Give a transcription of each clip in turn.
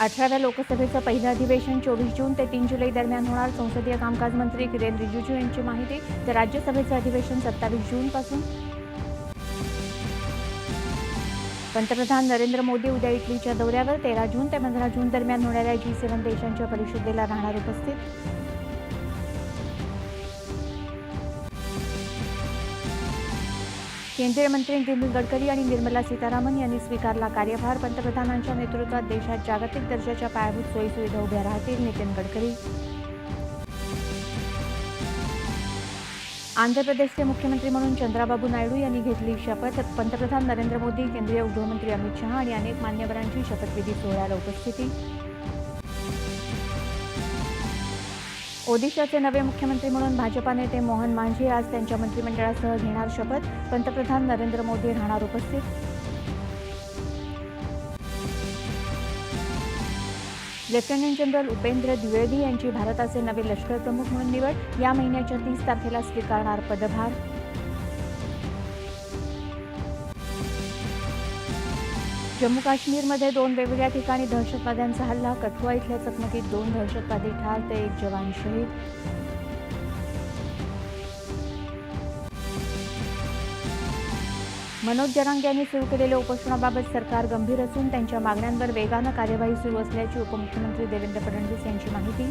अठराव्या लोकसभेचं पहिलं अधिवेशन चोवीस जून ते तीन जुलै दरम्यान होणार. संसदीय कामकाज मंत्री किरेन रिजिजू यांची माहिती. तर राज्यसभेचं अधिवेशन सत्तावीस जूनपासून पंतप्रधान नरेंद्र मोदी उद्या इटलीच्या दौऱ्यावर तेरा जून ते पंधरा जून दरम्यान होणाऱ्या जी सेवन देशांच्या परिषदेला राहणार उपस्थित. केंद्रीय मंत्री नितीन गडकरी आणि निर्मला सीतारामन यांनी स्वीकारला कार्यभार. पंतप्रधानांच्या नेतृत्वात देशात जागतिक दर्जाच्या पायाभूत सोयीसुविधा उभ्या राहतील नितीन गडकरी. आंध्र प्रदेशचे मुख्यमंत्री म्हणून चंद्राबाबू नायडू यांनी घेतली शपथ. पंतप्रधान नरेंद्र मोदी केंद्रीय गृहमंत्री अमित शहा आणि अनेक मान्यवरांची शपथविधी सोहळ्याला उपस्थिती. ओदिशाचे नवे मुख्यमंत्री म्हणून भाजपा नेते मोहन मांझी आज त्यांच्या मंत्रिमंडळासह घेणार शपथ. पंतप्रधान नरेंद्र मोदी राहणार उपस्थित. लेफ्टनंट जनरल उपेंद्र द्विवेदी यांची भारताचे नवे लष्कर प्रमुख म्हणून निवड. या महिन्याच्या तीस तारखेला स्वीकारणार पदभार. जम्मू काश्मीरमध्ये दोन वेगवेगळ्या ठिकाणी दहशतवाद्यांचा हल्ला. कठुआ इथल्या चकमकीत दोन दहशतवादी ठार ते एक जवान शहीद. मनोज जरांग यांनी सुरू केलेल्या उपोषणाबाबत सरकार गंभीर असून त्यांच्या मागण्यांवर वेगानं कार्यवाही सुरू असल्याची उपमुख्यमंत्री देवेंद्र फडणवीस यांची माहिती.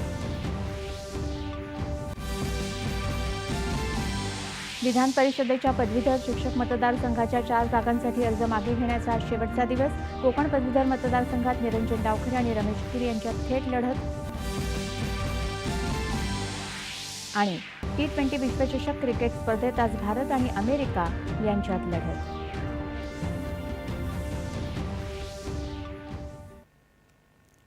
विधान परिषदेच्या पदवीधर शिक्षक मतदारसंघाच्या चार जागांसाठी अर्ज मागे घेण्याचा आज शेवटचा दिवस. कोकण पदवीधर मतदारसंघात निरंजन डावखरे आणि रमेश गिरी यांच्यात थेट लढत. आणि टी ट्वेंटी विश्वचषक क्रिकेट स्पर्धेत आज भारत आणि अमेरिका यांच्यात लढत.